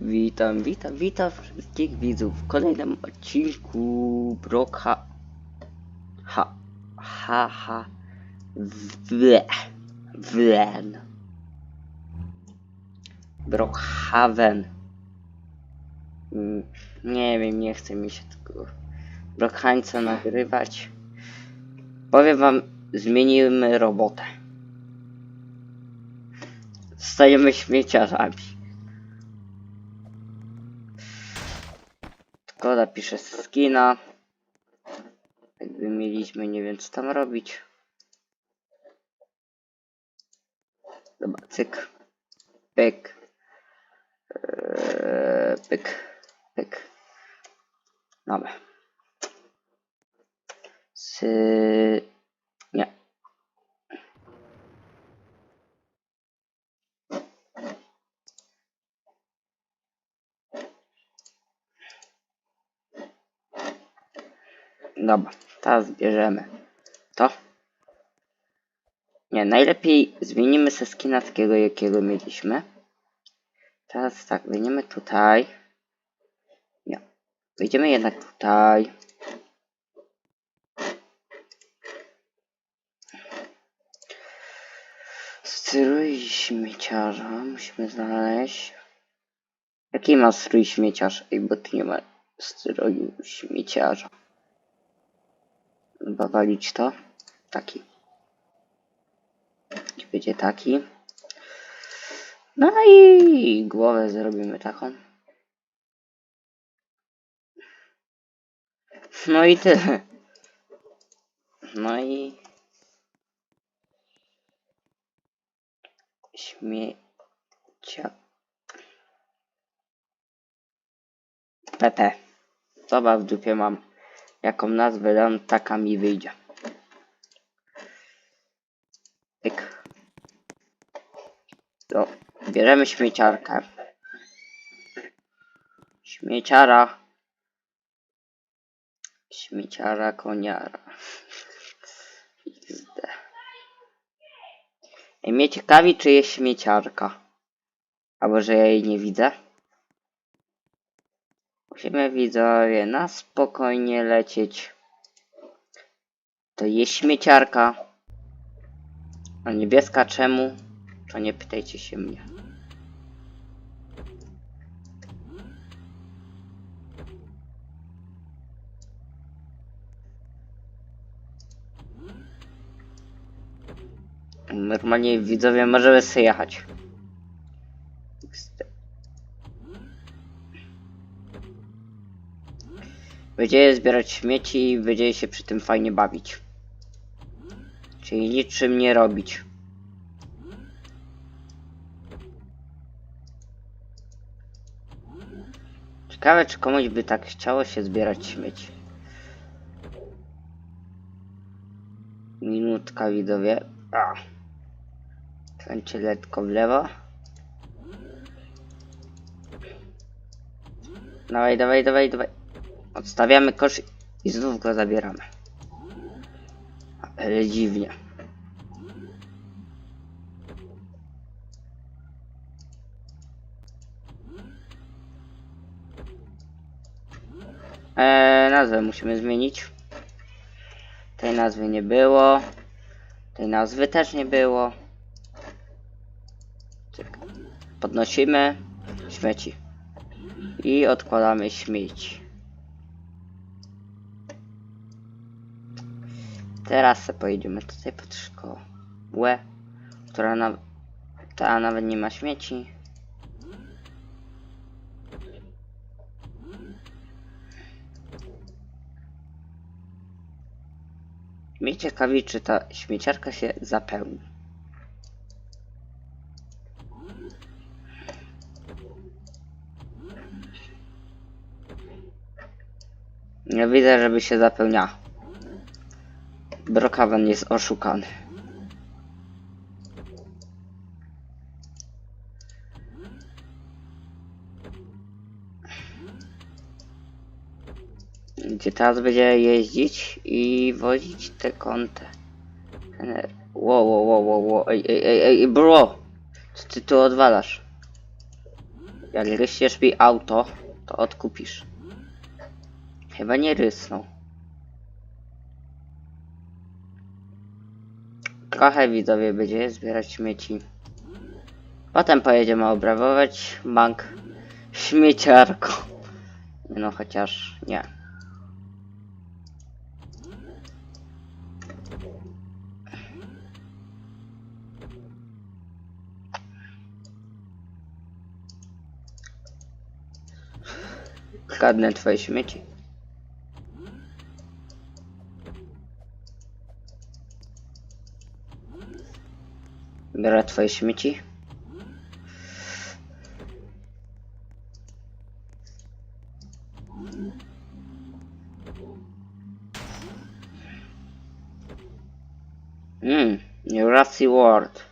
Witam, witam, witam wszystkich widzów w kolejnym odcinku Broka... Ha... Ha... Ha... Wle... Wlen... Brookhaven. Mm, Nie wiem, nie chce mi się tego Brookhańca nagrywać. Powiem wam, zmienimy robotę. Stajemy śmieciarzami. Szkoda, pisze skina. Jakby mieliśmy, nie wiem co tam robić. Dobra, cyk. Pyk. Eee, pyk. Pyk. Dobra. Sy... Nie. Dobra, teraz zbierzemy to. Nie, najlepiej zmienimy se skina takiego, jakiego mieliśmy. Teraz tak, wyjdziemy tutaj. Nie. Wyjdziemy jednak tutaj. Strój śmieciarza musimy znaleźć. Jaki ma strój śmieciarz? Ej, bo tu nie ma stroju śmieciarza. Chyba walić to. Taki. I będzie taki. No i głowę zrobimy taką. No i tyle. No i... Śmiecia... PP. Dobra, w dupie mam. Jaką nazwę dam, taka mi wyjdzie. Pyk. To bierzemy śmieciarkę. Śmieciara. Śmieciara koniara. XD. Ej, mnie ciekawi, czy jest śmieciarka. Albo, że ja jej nie widzę. Musimy widzowie na spokojnie lecieć. To jest śmieciarka. A niebieska czemu? To nie pytajcie się mnie. Normalnie widzowie możemy sobie jechać. Będziemy zbierać śmieci i będziemy się przy tym fajnie bawić. Czyli niczym nie robić. Ciekawe, czy komuś by tak chciało się zbierać śmieci. Minutka widzowie. A. Kręcie letko w lewo. Dawaj, dawaj, dawaj, dawaj. Odstawiamy kosz i znów go zabieramy. Ale dziwnie. Eee, nazwę musimy zmienić. Tej nazwy nie było. Tej nazwy też nie było. Podnosimy śmieci. I odkładamy śmieci. Teraz pojedziemy tutaj pod szkołę, która na, ta nawet nie ma śmieci. Mnie ciekawi, czy ta śmieciarka się zapełni. Nie widzę, żeby się zapełniała. Brokawan jest oszukany. Gdzie teraz będzie jeździć i wozić te kontenery. Wow, wow, wow, wow, wow, ej, ej, ej, ej, bro! Co ty tu odwalasz? Jak ryśniesz mi auto, to odkupisz. Chyba nie rysnął. Trochę widzowie będzie zbierać śmieci. Potem pojedziemy obrabować bank śmieciarką. Nie No chociaż nie. Kradnę twoje śmieci. Biorę twoje śmieci. Mmm, Jurassic World.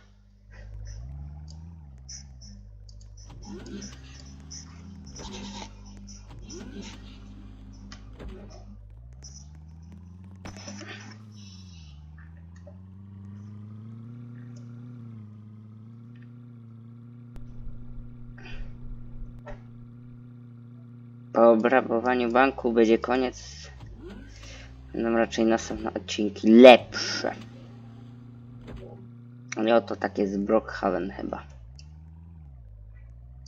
Obrabowaniu banku będzie koniec. Będą raczej następne odcinki lepsze. Ale oto tak jest Brookhaven chyba.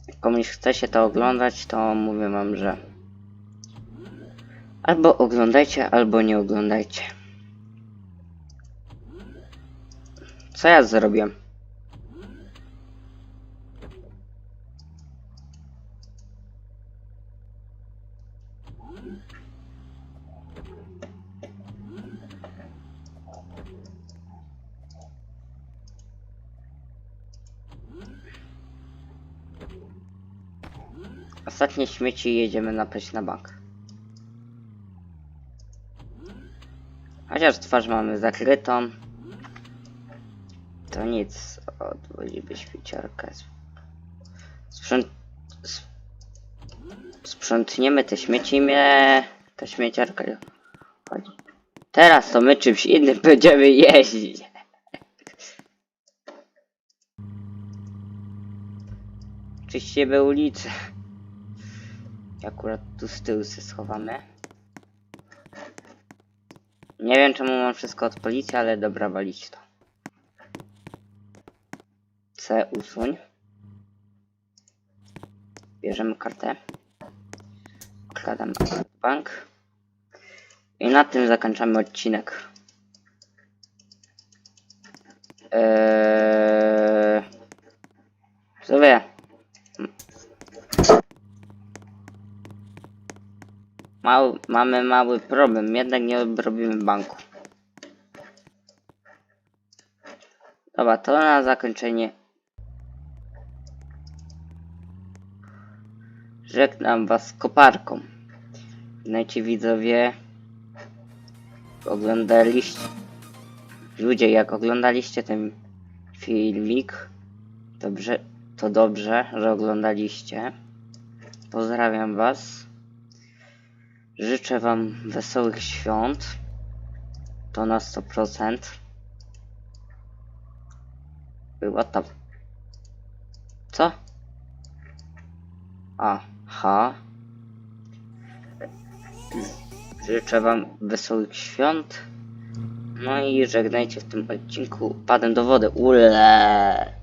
Jak komuś chce się to oglądać, to mówię wam, że albo oglądajcie, albo nie oglądajcie. Co ja zrobię? Ostatnie śmieci jedziemy napaść na bank. Chociaż twarz mamy zakrytą. To nic. Odwodzimy śmieciarkę. Sprząt... Sprzątniemy te śmieci mnie... Ta śmieciarka chodzi. Teraz to my czymś innym będziemy jeździć. Czyścimy ulicę. Akurat tu z tyłu się schowamy. Nie wiem czemu mam wszystko od policji, ale dobra, walić to. C usuń. Bierzemy kartę. Odkładam bank. I na tym zakończamy odcinek. Eee... Sobie. Mały, mamy mały problem, jednak nie odrobimy banku. Dobra, to na zakończenie. Żegnam was koparką. Znajcie widzowie. Oglądaliście. Ludzie, jak oglądaliście ten filmik, dobrze, to dobrze, że oglądaliście. Pozdrawiam was. Życzę Wam wesołych świąt. To na 100%. Było to. Co? Aha. Życzę Wam wesołych świąt. No i żegnajcie w tym odcinku. Padem do wody. Ule.